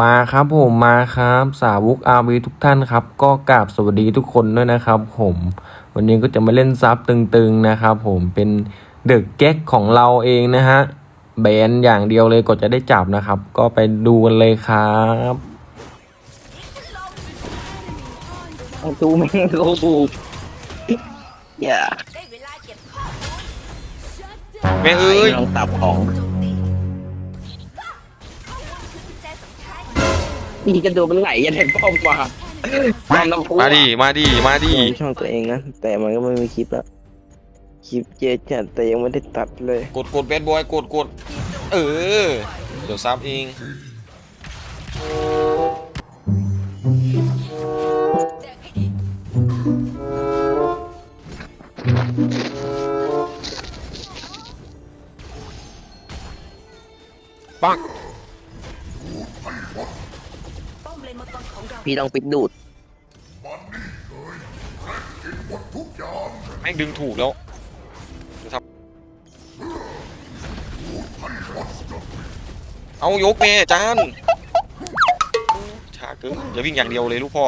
มาครับผมมาครับสาวกอาวีทุกท่านครับ ก็กราบสวัสดีทุกคนด้วยนะครับผมวันนี้ก็จะมาเล่นซับตึงๆนะครับผมเป็นเดอะแก๊กของเราเองนะฮะแบนอย่างเดียวเลยก็จะได้จับนะครับ ก็ไปดูกันเลยครับดูแม่งโลบูอย่าได้เวลาเก็บข้อมูลแม่งเอ้ยลองตับของ กระโดดมันไหลยันแทงป้อมกว่าป้อมน้ำพุมาดิมาดิมาดิช่องตัวเองนะ แต่มันก็ไม่มีคลิปแล้วคลิปเยอะจัดแต่ยังไม่ได้ตัดเลย กดกดแบดบอยกดกดเออ เดี๋ยวซับเองแดกให้ดีปัง เลนมังกรของเราพี่ต้องปิดดูดแม่งดึงถูกแล้วครับเอายกเมจานช้าเกินอย่าวิ่งอย่างเดียวเลยลูกพ่อ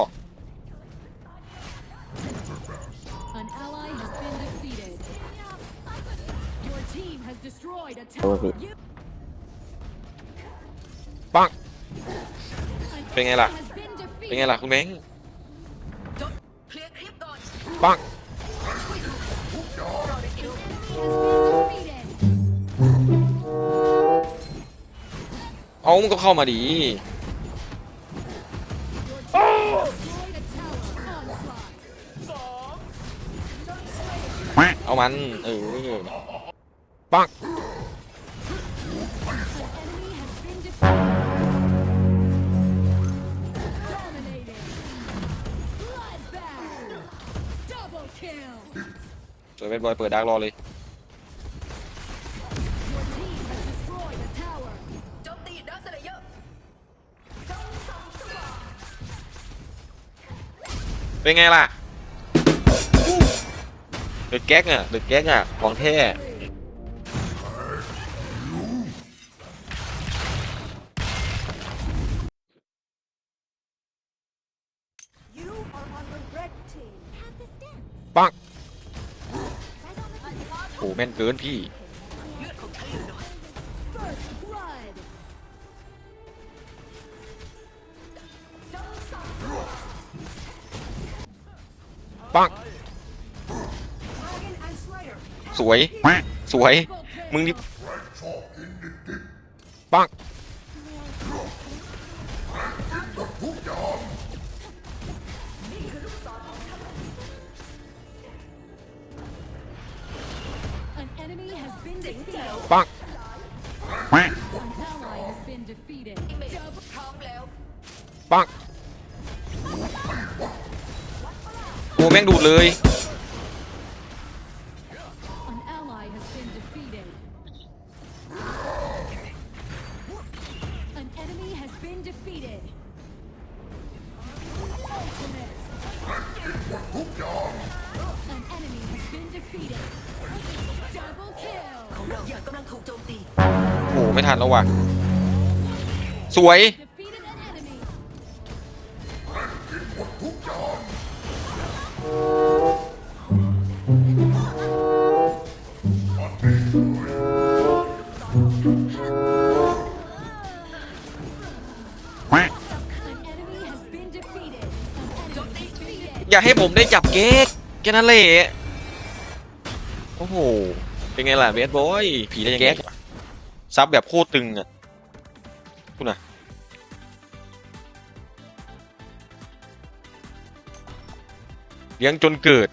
An ally has been defeated. Your team has destroyed a โอ้ tower. พี่ปัง An เป็นไงล่ะ เป็นไงล่ะคุณแบงค์เคลียร์คลิปก่อนปังเอามันก็เข้ามาดีเอามัน เออปัง สวยแบดบอยเปิดดาร์กรอเลย Your team has destroyed a tower. โจมตีดักสเลเยอร์เป็นไงล่ะเดอะแก๊กอะเดอะแก๊กอะของแท้ ปังโอ้แม่นเกินพี่เลือดของฉันเหลือน้อย First blood. ปังสวย สวย มึงนี่ปัง enemy has been defeated. ปัง An ally has been defeated. เมจ Double พร้อมแล้วปังโอ้แม่งดูดเลย ลังถูกโจมตีโอ้ไม่ทันแล้วว่ะ สวย Defeated an enemy. แหวะ An enemy has been defeated. An enemy defeated. อย่าให้ผมได้จับเก๊กแค่นั้นแหละโอ้โห เป็นไงล่ะเบสบอยผีได้ยังแก๊กซับแบบโคตรตึงอะคุณน่ะเลี้ยงจนเกิด